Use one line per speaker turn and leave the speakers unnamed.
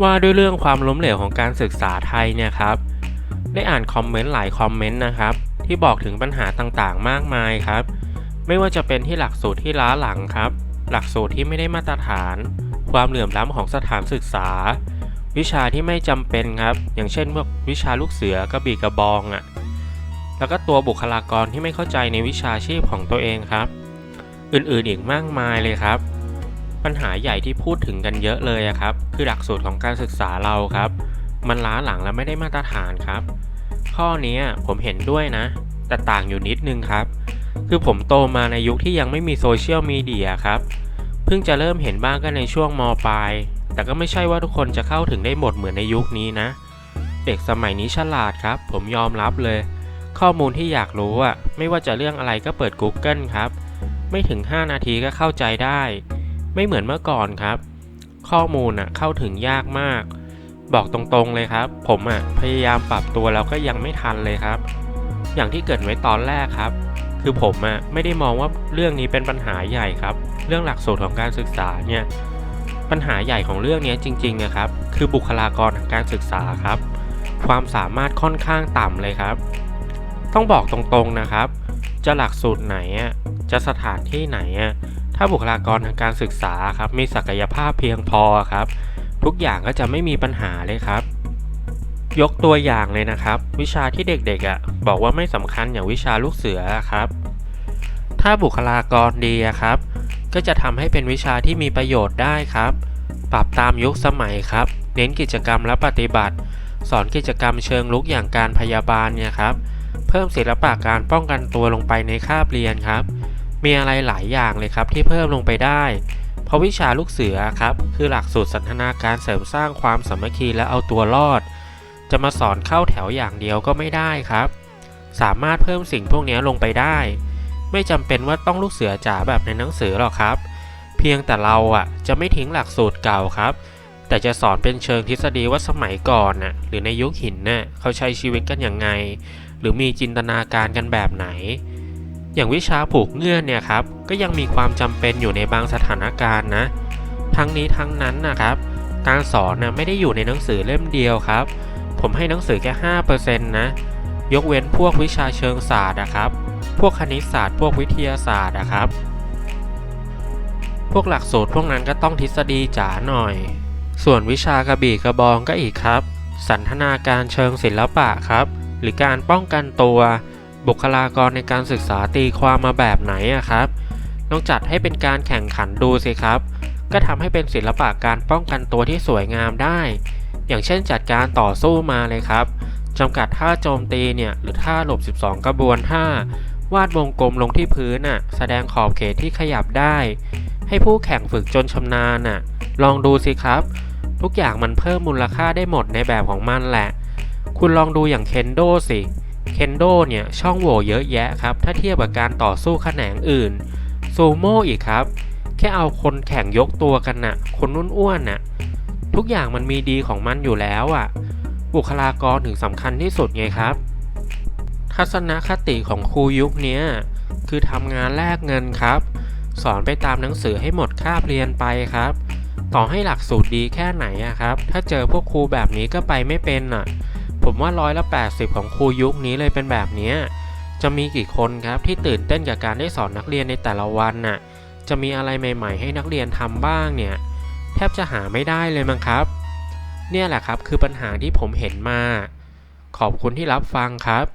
ว่าด้วยเรื่องความล้มเหลวของการศึกษาไทยเนี่ยครับ ได้อ่านคอมเมนต์หลายคอมเมนต์นะครับ ที่บอกถึงปัญหาต่างๆ มากมายครับ ไม่ว่าจะเป็นที่หลักสูตรที่ล้าหลังครับ หลักสูตรที่ไม่ได้มาตรฐาน ความเหลื่อมล้ำของสถานศึกษา วิชาที่ไม่จำเป็นครับ อย่างเช่นพวกวิชาลูกเสือกระบี่กระบองอะ่ะแล้วก็ตัวบุคลากรที่ไม่เข้าใจในวิชาชีพของตัวเองครับ อื่นๆอีกมากมายเลยครับ ปัญหาใหญ่ที่พูดถึงกันเยอะเลยอะครับ คือหลักสูตรของการศึกษาเราครับ มันล้าหลังและไม่ได้มาตรฐานครับ ข้อนี้ผมเห็นด้วยนะ แต่ต่างอยู่นิดนึงครับ คือผมโตมาในยุคที่ยังไม่มีโซเชียลมีเดียครับ เพิ่งจะเริ่มเห็นบ้างก็ในช่วงมปลาย แต่ก็ไม่ใช่ว่าทุกคนจะเข้าถึงได้หมดเหมือนในยุคนี้นะ เด็กสมัยนี้ฉลาดครับ ผมยอมรับเลย ข้อมูลที่อยากรู้อะไม่ว่าจะเรื่องอะไรก็เปิด Google ครับ ไม่ถึง 5 นาทีก็เข้าใจได้ ไม่เหมือนเมื่อก่อนครับ ข้อมูลอะเข้าถึงยากมาก บอกตรงๆเลยครับ ผมอะพยายามปรับตัวแล้วก็ยังไม่ทันเลยครับ อย่างที่เกิดไว้ตอนแรกครับ คือผมอะไม่ได้มองว่าเรื่องนี้เป็นปัญหาใหญ่ครับ เรื่องหลักสูตรของการศึกษาเนี่ย ปัญหาใหญ่ของเรื่องนี้จริงๆนะครับ คือบุคลากรทางการศึกษาครับ ความสามารถค่อนข้างต่ำเลยครับ ต้องบอกตรงๆนะครับ จะหลักสูตรไหนอะจะสถานที่ไหนอะ ถ้าบุคลากรทางการศึกษาครับมีศักยภาพเพียงพอครับ ทุกอย่างก็จะไม่มีปัญหาเลยครับ ยกตัวอย่างเลยนะครับ วิชาที่เด็กๆอะบอกว่าไม่สำคัญอย่างวิชาลูกเสือครับ ถ้าบุคลากรดีครับ ก็จะทำให้เป็นวิชาที่มีประโยชน์ได้ครับ ปรับตามยุคสมัยครับ เน้นกิจกรรมและปฏิบัติ สอนกิจกรรมเชิงลุกอย่างการพยาบาลเนี่ยครับ เพิ่มศิลปะการป้องกันตัวลงไปในคาบเรียนครับ มีอะไรหลายอย่างเลยครับที่เพิ่มลงไปได้ เพราะวิชาลูกเสือครับคือหลักสูตรสันทนาการเสริมสร้างความสามัคคีและเอาตัวรอด จะมาสอนเข้าแถวอย่างเดียวก็ไม่ได้ครับ สามารถเพิ่มสิ่งพวกนี้ลงไปได้ ไม่จำเป็นว่าต้องลูกเสือจ๋าแบบในหนังสือหรอกครับ เพียงแต่เราอะจะไม่ทิ้งหลักสูตรเก่าครับแต่จะสอนเป็นเชิงทฤษฎีว่าสมัยก่อนน่ะหรือในยุคหินน่ะเขาใช้ชีวิตกันอย่างไง หรือมีจินตนาการกันแบบไหน อย่างวิชาผูกเงื่อนเนี่ยครับก็ยังมีความจำเป็นอยู่ในบางสถานการณ์นะ ทั้งนี้ทั้งนั้นนะครับ การสอนนะไม่ได้อยู่ในหนังสือเล่มเดียวครับ ผมให้หนังสือแค่5%นะยกเว้นพวกวิชาเชิงศาสตร์นะครับ พวกคณิตศาสตร์ พวกวิทยาศาสตร์นะครับ พวกหลักสูตรพวกนั้นก็ต้องทฤษฎีจ๋าหน่อย ส่วนวิชากระบี่กระบองก็อีกครับ สันทนาการเชิงศิลปะครับ หรือการป้องกันตัว บุคลากรในการศึกษาตีความมาแบบไหนอะครับ ลองจัดให้เป็นการแข่งขันดูสิครับ ก็ทำให้เป็นศิลปะการป้องกันตัวที่สวยงามได้ อย่างเช่นจัดการต่อสู้มาเลยครับจำกัดท่าโจมตีเนี่ยหรือท่าหลบ 12 กระบวนท่าวาดวงกลมลงที่พื้นน่ะแสดงขอบเขตที่ขยับได้ ให้ผู้แข่งฝึกจนชำนาญน่ะลองดูสิครับ ทุกอย่างมันเพิ่มมูลค่าได้หมดในแบบของมันแหละ คุณลองดูอย่างเคนโดสิ เคนโดเนี่ยช่องโหว่เยอะแยะครับ ถ้าเทียบกับการต่อสู้แขนงอื่น ซูโม่อีกครับ แค่เอาคนแข่งยกตัวกันน่ะ คนอ้วนๆน่ะ ทุกอย่างมันมีดีของมันอยู่แล้วอะ บุคลากรถึงสำคัญที่สุดไงครับ ทัศนคติของครูยุคนี้คือทำงานแลกเงินครับ สอนไปตามหนังสือให้หมดคาบเรียนไปครับ ต่อให้หลักสูตรดีแค่ไหนอะครับ ถ้าเจอพวกครูแบบนี้ก็ไปไม่เป็นอะ ผมว่าร้อยละ80 ของครูยุคนี้เลยเป็นแบบนี้จะมีกี่คนครับที่ตื่นเต้นกับการได้สอนนักเรียนในแต่ละวันน่ะ จะมีอะไรใหม่ ๆ ให้นักเรียนทำบ้างเนี่ย แทบจะหาไม่ได้เลยมั้งครับ เนี่ยแหละครับคือปัญหาที่ผมเห็นมา ขอบคุณที่รับฟังครับ